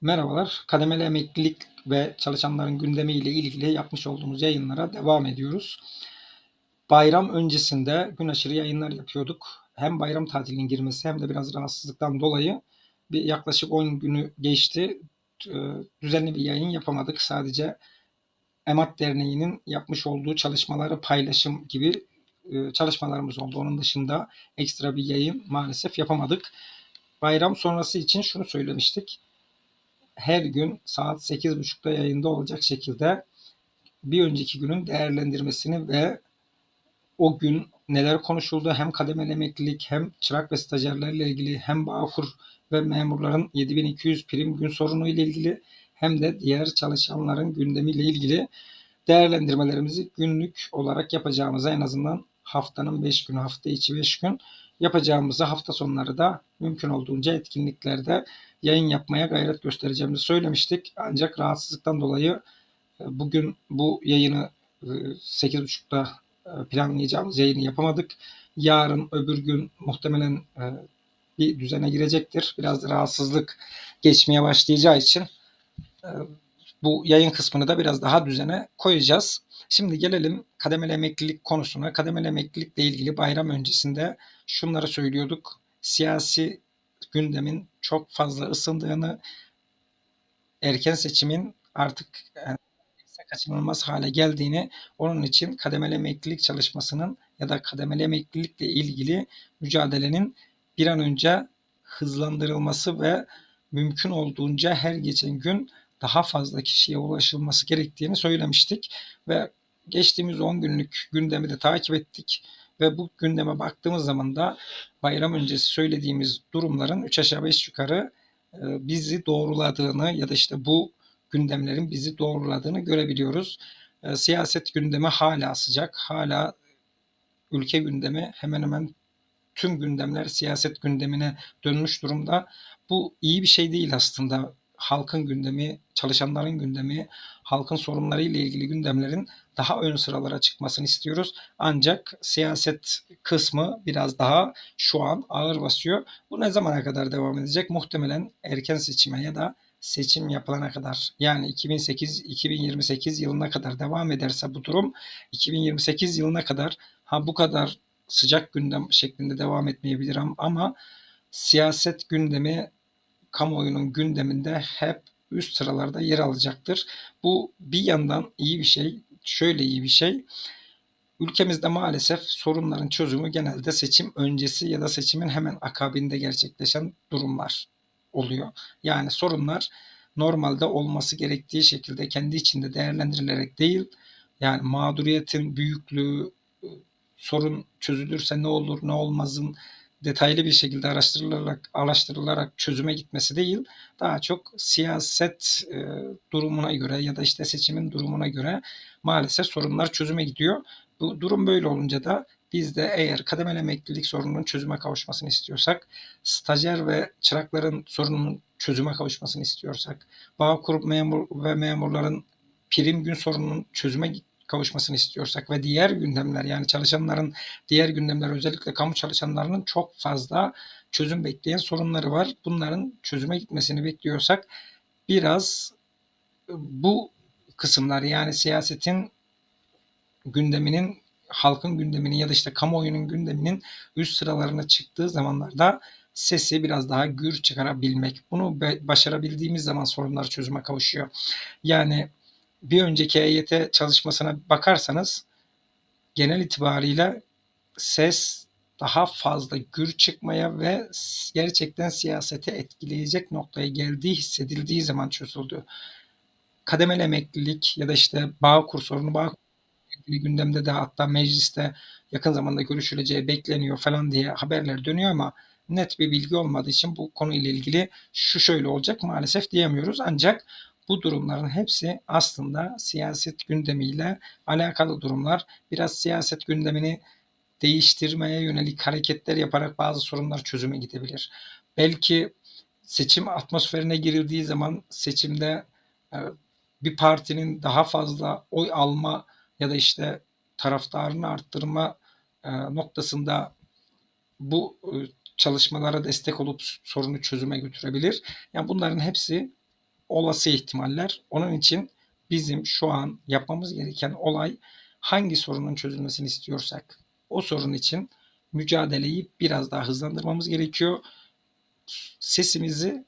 Merhabalar. Kademeli emeklilik ve çalışanların gündemi ile ilgili yapmış olduğumuz yayınlara devam ediyoruz. Bayram öncesinde gün aşırı yayınlar yapıyorduk. Hem bayram tatilinin girmesi hem de biraz rahatsızlıktan dolayı bir yaklaşık 10 günü geçti. Ee, Düzenli bir yayın yapamadık. Sadece Emat Derneği'nin yapmış olduğu çalışmaları paylaşım gibi e, çalışmalarımız oldu. Onun dışında ekstra bir yayın maalesef yapamadık. Bayram sonrası için şunu söylemiştik her gün saat 8.30'da yayında olacak şekilde bir önceki günün değerlendirmesini ve o gün neler konuşuldu hem kademeli emeklilik hem çırak ve stajyerlerle ilgili hem Bağkur ve memurların 7200 prim gün sorunu ile ilgili hem de diğer çalışanların gündemiyle ilgili değerlendirmelerimizi günlük olarak yapacağımıza en azından haftanın 5 günü, hafta içi 5 gün yapacağımızı hafta sonları da mümkün olduğunca etkinliklerde yayın yapmaya gayret göstereceğimizi söylemiştik. Ancak rahatsızlıktan dolayı e, bugün bu yayını 8.30'da e, e, planlayacağımız yayını yapamadık. Yarın öbür gün muhtemelen bir düzene girecektir. Biraz da rahatsızlık geçmeye başlayacağı için bu yayın kısmını da biraz daha düzene koyacağız. Şimdi gelelim kademeli emeklilik konusuna. Kademeli emeklilikle ilgili bayram öncesinde şunları söylüyorduk. Siyasi gündemin çok fazla ısındığını, erken seçimin artık yani kaçınılmaz hale geldiğini, onun için kademeli emeklilik çalışmasının ya da kademeli emeklilikle ilgili mücadelenin bir an önce hızlandırılması ve mümkün olduğunca her geçen gün daha fazla kişiye ulaşılması gerektiğini söylemiştik ve geçtiğimiz 10 günlük gündemi de takip ettik ve bu gündeme baktığımız zaman da bayram öncesi söylediğimiz durumların 3 aşağı 5 yukarı e, bizi doğruladığını ya da işte bu gündemlerin bizi doğruladığını görebiliyoruz. E, siyaset gündemi hala sıcak, hala ülke gündemi hemen hemen tüm gündemler siyaset gündemine dönmüş durumda. Bu iyi bir şey değil aslında halkın gündemi, çalışanların gündemi, halkın sorunları ile ilgili gündemlerin daha ön sıralara çıkmasını istiyoruz. Ancak siyaset kısmı biraz daha şu an ağır basıyor. Bu ne zamana kadar devam edecek? Muhtemelen erken seçime ya da seçim yapılana kadar yani 2008-2028 yılına kadar devam ederse bu durum 2028 yılına kadar ha bu kadar sıcak gündem şeklinde devam etmeyebilir ama siyaset gündemi kamuoyunun gündeminde hep üst sıralarda yer alacaktır. Bu bir yandan iyi bir şey, şöyle iyi bir şey. Ülkemizde maalesef sorunların çözümü genelde seçim öncesi ya da seçimin hemen akabinde gerçekleşen durumlar oluyor. Yani sorunlar normalde olması gerektiği şekilde kendi içinde değerlendirilerek değil, yani mağduriyetin büyüklüğü, sorun çözülürse ne olur ne olmazın detaylı bir şekilde araştırılarak araştırılarak çözüme gitmesi değil, daha çok siyaset e, durumuna göre ya da işte seçimin durumuna göre maalesef sorunlar çözüme gidiyor. Bu durum böyle olunca da biz de eğer kademeli emeklilik sorununun çözüme kavuşmasını istiyorsak, stajyer ve çırakların sorununun çözüme kavuşmasını istiyorsak, Bağkur memur ve memurların prim gün sorununun çözüme kavuşmasını istiyorsak ve diğer gündemler yani çalışanların diğer gündemler özellikle kamu çalışanlarının çok fazla çözüm bekleyen sorunları var. Bunların çözüme gitmesini bekliyorsak biraz bu kısımlar yani siyasetin gündeminin halkın gündeminin ya da işte kamuoyunun gündeminin üst sıralarına çıktığı zamanlarda sesi biraz daha gür çıkarabilmek. Bunu başarabildiğimiz zaman sorunlar çözüme kavuşuyor. Yani bir önceki EYT çalışmasına bakarsanız genel itibariyle ses daha fazla gür çıkmaya ve gerçekten siyasete etkileyecek noktaya geldiği hissedildiği zaman çözüldü. Kademeli emeklilik ya da işte bağ kur sorunu, bağ gündemde de hatta mecliste yakın zamanda görüşüleceği bekleniyor falan diye haberler dönüyor ama net bir bilgi olmadığı için bu konuyla ilgili şu şöyle olacak maalesef diyemiyoruz. Ancak bu durumların hepsi aslında siyaset gündemiyle alakalı durumlar. Biraz siyaset gündemini değiştirmeye yönelik hareketler yaparak bazı sorunlar çözüme gidebilir. Belki seçim atmosferine girildiği zaman seçimde e, bir partinin daha fazla oy alma ya da işte taraftarını arttırma e, noktasında bu e, çalışmalara destek olup sorunu çözüme götürebilir. Yani bunların hepsi olası ihtimaller. Onun için bizim şu an yapmamız gereken olay hangi sorunun çözülmesini istiyorsak o sorun için mücadeleyi biraz daha hızlandırmamız gerekiyor. Sesimizi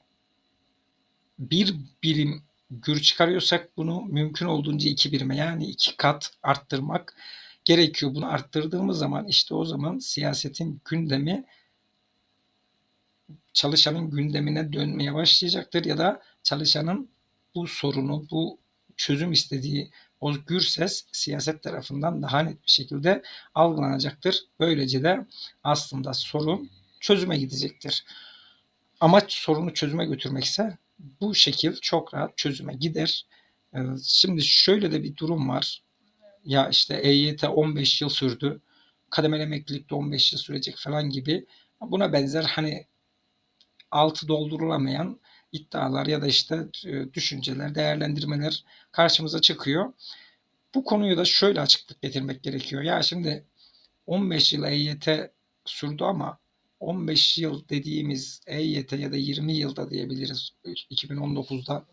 bir birim gür çıkarıyorsak bunu mümkün olduğunca iki birime yani iki kat arttırmak gerekiyor. Bunu arttırdığımız zaman işte o zaman siyasetin gündemi çalışanın gündemine dönmeye başlayacaktır ya da çalışanın bu sorunu, bu çözüm istediği o gür ses siyaset tarafından daha net bir şekilde algılanacaktır. Böylece de aslında sorun çözüme gidecektir. Amaç sorunu çözüme götürmekse bu şekil çok rahat çözüme gider. Ee, şimdi şöyle de bir durum var. Ya işte EYT 15 yıl sürdü. Kademeli emeklilik de 15 yıl sürecek falan gibi. Buna benzer hani altı doldurulamayan iddialar ya da işte e, düşünceler, değerlendirmeler karşımıza çıkıyor. Bu konuyu da şöyle açıklık getirmek gerekiyor. Ya şimdi 15 yıl EYT sürdü ama 15 yıl dediğimiz EYT ya da 20 yılda diyebiliriz 2019'da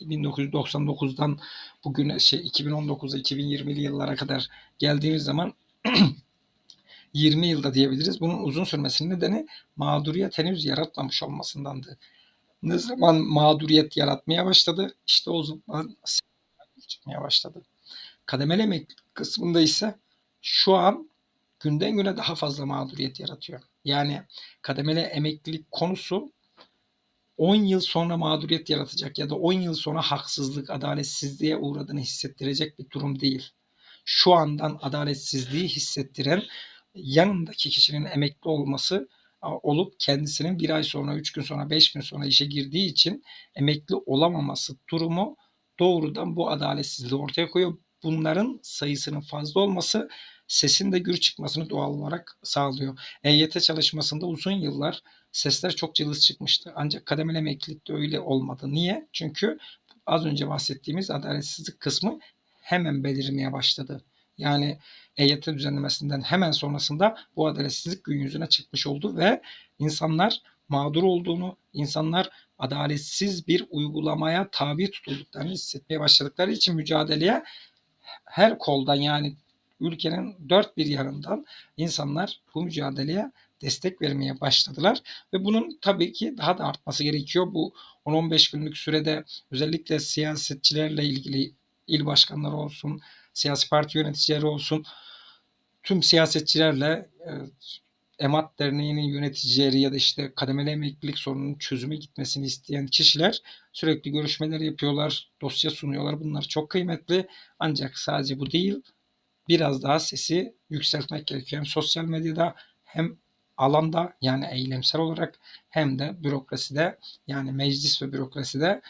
1999'dan bugün şey 2019'a 2020'li yıllara kadar geldiğimiz zaman 20 yılda diyebiliriz. Bunun uzun sürmesinin nedeni mağduriyet henüz yaratmamış olmasındandı. Ne zaman mağduriyet yaratmaya başladı? İşte o zaman çıkmaya başladı. Kademeli emeklilik kısmında ise şu an günden güne daha fazla mağduriyet yaratıyor. Yani kademeli emeklilik konusu 10 yıl sonra mağduriyet yaratacak ya da 10 yıl sonra haksızlık, adaletsizliğe uğradığını hissettirecek bir durum değil. Şu andan adaletsizliği hissettiren yanındaki kişinin emekli olması olup kendisinin bir ay sonra, üç gün sonra, beş gün sonra işe girdiği için emekli olamaması durumu doğrudan bu adaletsizliği ortaya koyuyor. Bunların sayısının fazla olması sesin de gür çıkmasını doğal olarak sağlıyor. EYT çalışmasında uzun yıllar sesler çok cılız çıkmıştı. Ancak kademeli emeklilikte öyle olmadı. Niye? Çünkü az önce bahsettiğimiz adaletsizlik kısmı hemen belirmeye başladı. Yani EYT düzenlemesinden hemen sonrasında bu adaletsizlik gün yüzüne çıkmış oldu ve insanlar mağdur olduğunu, insanlar adaletsiz bir uygulamaya tabi tutulduklarını hissetmeye başladıkları için mücadeleye her koldan yani ülkenin dört bir yanından insanlar bu mücadeleye destek vermeye başladılar ve bunun tabii ki daha da artması gerekiyor. Bu 10-15 günlük sürede özellikle siyasetçilerle ilgili il başkanları olsun, siyasi parti yöneticileri olsun, tüm siyasetçilerle e, EMAT Derneği'nin yöneticileri ya da işte kademeli emeklilik sorununun çözüme gitmesini isteyen kişiler sürekli görüşmeler yapıyorlar, dosya sunuyorlar. Bunlar çok kıymetli. Ancak sadece bu değil, biraz daha sesi yükseltmek gerekiyor. Hem sosyal medyada hem alanda yani eylemsel olarak hem de bürokraside yani meclis ve bürokraside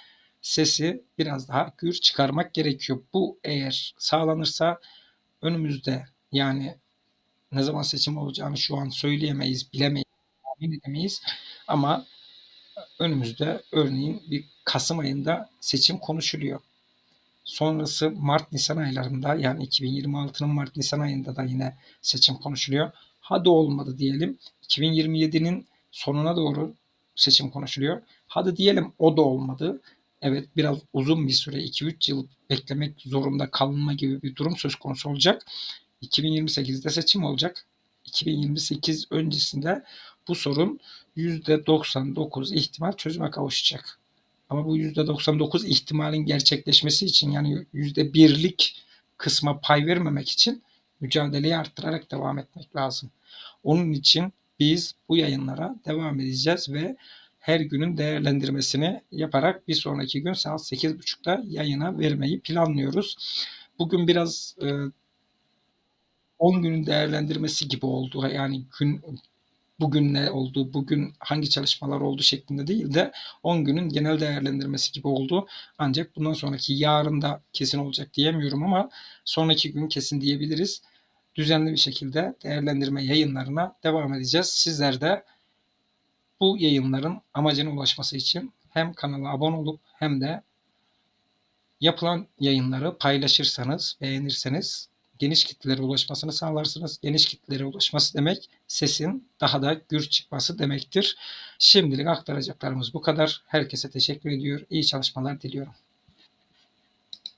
sesi biraz daha gür çıkarmak gerekiyor. Bu eğer sağlanırsa önümüzde yani ne zaman seçim olacağını şu an söyleyemeyiz, bilemeyiz, tahmin edemeyiz. Ama önümüzde örneğin bir Kasım ayında seçim konuşuluyor. Sonrası Mart-Nisan aylarında yani 2026'nın Mart-Nisan ayında da yine seçim konuşuluyor. Hadi olmadı diyelim. 2027'nin sonuna doğru seçim konuşuluyor. Hadi diyelim o da olmadı. Evet biraz uzun bir süre 2-3 yıl beklemek zorunda kalınma gibi bir durum söz konusu olacak. 2028'de seçim olacak. 2028 öncesinde bu sorun %99 ihtimal çözüme kavuşacak. Ama bu %99 ihtimalin gerçekleşmesi için yani %1'lik kısma pay vermemek için mücadeleyi arttırarak devam etmek lazım. Onun için biz bu yayınlara devam edeceğiz ve her günün değerlendirmesini yaparak bir sonraki gün saat 8.30'da yayına vermeyi planlıyoruz. Bugün biraz e, 10 günün değerlendirmesi gibi oldu. Yani gün bugün ne oldu, bugün hangi çalışmalar oldu şeklinde değil de 10 günün genel değerlendirmesi gibi oldu. Ancak bundan sonraki yarın da kesin olacak diyemiyorum ama sonraki gün kesin diyebiliriz. Düzenli bir şekilde değerlendirme yayınlarına devam edeceğiz. Sizler de bu yayınların amacına ulaşması için hem kanala abone olup hem de yapılan yayınları paylaşırsanız, beğenirseniz geniş kitlelere ulaşmasını sağlarsınız. Geniş kitlelere ulaşması demek sesin daha da gür çıkması demektir. Şimdilik aktaracaklarımız bu kadar. Herkese teşekkür ediyor. İyi çalışmalar diliyorum.